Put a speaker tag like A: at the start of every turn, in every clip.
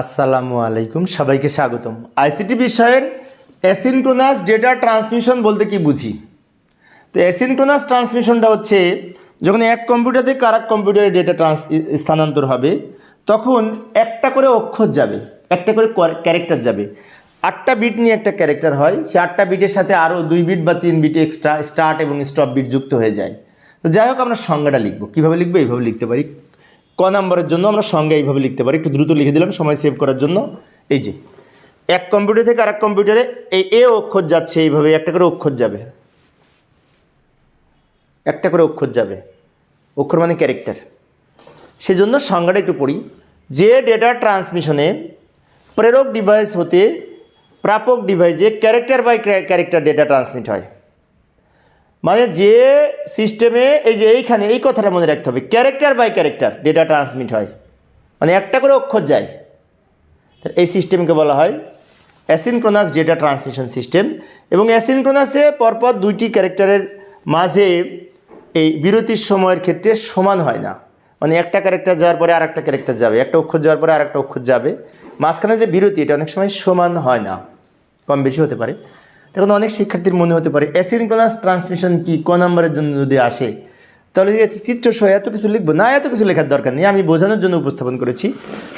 A: আসসালামু আলাইকুম, সবাইকে স্বাগতম। আইসিটি বিষয়ের অ্যাসিনক্রোনাস ডেটা ট্রান্সমিশন বলতে কি বুঝি? তো অ্যাসিনক্রোনাস ট্রান্সমিশনটা হচ্ছে, যখন এক কম্পিউটার থেকে আর কম্পিউটারে ডেটা ট্রান্স স্থানান্তর হবে, তখন একটা করে অক্ষর যাবে, একটা করে ক্যারেক্টার যাবে। আটটা বিট নিয়ে একটা ক্যারেক্টার হয়, সে আটটা বিটের সাথে আরও দুই বিট বা তিন বিট এক্সট্রা স্টার্ট এবং স্টপ বিট যুক্ত হয়ে যায়। তো যাই হোক, আমরা সংজ্ঞাটা লিখব। কীভাবে লিখব? এইভাবে লিখতে পারি। ক নম্বরের জন্য আমরা সংজ্ঞা এইভাবে লিখতে পারি। একটু দ্রুত লিখে দিলাম, সময় সেভ করার জন্য। এই যে, এক কম্পিউটার থেকে আরেক কম্পিউটারে এই এ অক্ষর যাচ্ছে, এইভাবে একটা করে অক্ষর যাবে। একটা করে অক্ষর যাবে। অক্ষর মানে ক্যারেক্টার সেজন্য সংজ্ঞাটা একটু পড়ি। যে ডেটা ট্রান্সমিশনে প্রেরক ডিভাইস হতে প্রাপক ডিভাইসে character by character data transmit হয়। মানে যে সিস্টেমে এই যে এইখানে এই কথাটা মনে রাখতে হবে character by character data transmit হয়। মানে একটা করে অক্ষর যায়। এই সিস্টেমকে বলা হয় অ্যাসিনক্রোনাস ডেটা ট্রান্সমিশন সিস্টেম এবং অ্যাসিনক্রোনাসে পরপর দুইটি ক্যারেক্টারের মাঝে এই বিরতির সময়ের ক্ষেত্রে সমান হয় না। মানে একটা ক্যারেক্টার যাওয়ার পরে আর একটা ক্যারেক্টার যাবে, একটা অক্ষর যাওয়ার পরে আর একটা অক্ষর যাবে। মাঝখানে যে বিরতি, এটা অনেক সময় সমান হয় না। কম বেশি হতে পারে। তখন অনেক শিক্ষার্থীর মনে হতে পারে অ্যাসিনক্রোনাস ট্রান্সমিশন কি, ক নম্বরের জন্য যদি আসে? তাহলে চিত্র সহ এত কিছু লিখব? না, এত কিছু লেখার দরকার নেই, আমি বোঝানোর জন্য উপস্থাপন করেছি।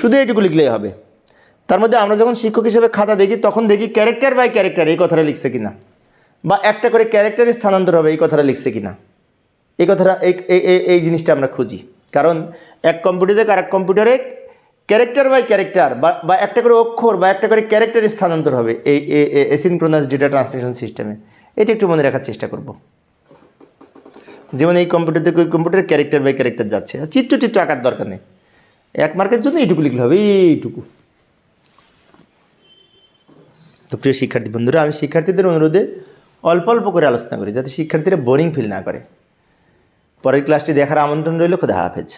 A: শুধু এইটুকু লিখলেই হবে। তার মধ্যে আমরা যখন শিক্ষক হিসেবে খাতা দেখি, তখন দেখি ক্যারেক্টার বাই ক্যারেক্টার এই কথাটা লিখছে কিনা। বা একটা করে ক্যারেক্টারে স্থানান্তর হবে, এই কথাটা লিখছে কিনা। এই কথাটা, এই এই জিনিসটা আমরা খুঁজি। কারণ এক কম্পিউটার থেকে আরেক কম্পিউটারে ক্যারেক্টার বাই ক্যারেক্টার বা একটা করে অক্ষর বা একটা করে ক্যারেক্টার স্থানান্তর হবে এই এসিনক্রোনাস ডেটা ট্রান্সমিশন সিস্টেমে এটা একটু মনে রাখার চেষ্টা করব। যেমন এই কম্পিউটার থেকে ওই কম্পিউটারে ক্যারেক্টার বাই ক্যারেক্টার যাচ্ছে। আর চিত্র আঁকার দরকার নেই। এক মার্কের জন্য এইটুকু লিখলে হবে, এইটুকু। তো প্রিয় শিক্ষার্থী বন্ধুরা, আমি শিক্ষার্থীদের অনুরোধে অল্প অল্প করে আলোচনা করি, যাতে শিক্ষার্থীরা বোরিং ফিল না করে। পরের ক্লাসটি দেখার আমন্ত্রণ রইল, খোদা হাফেজ।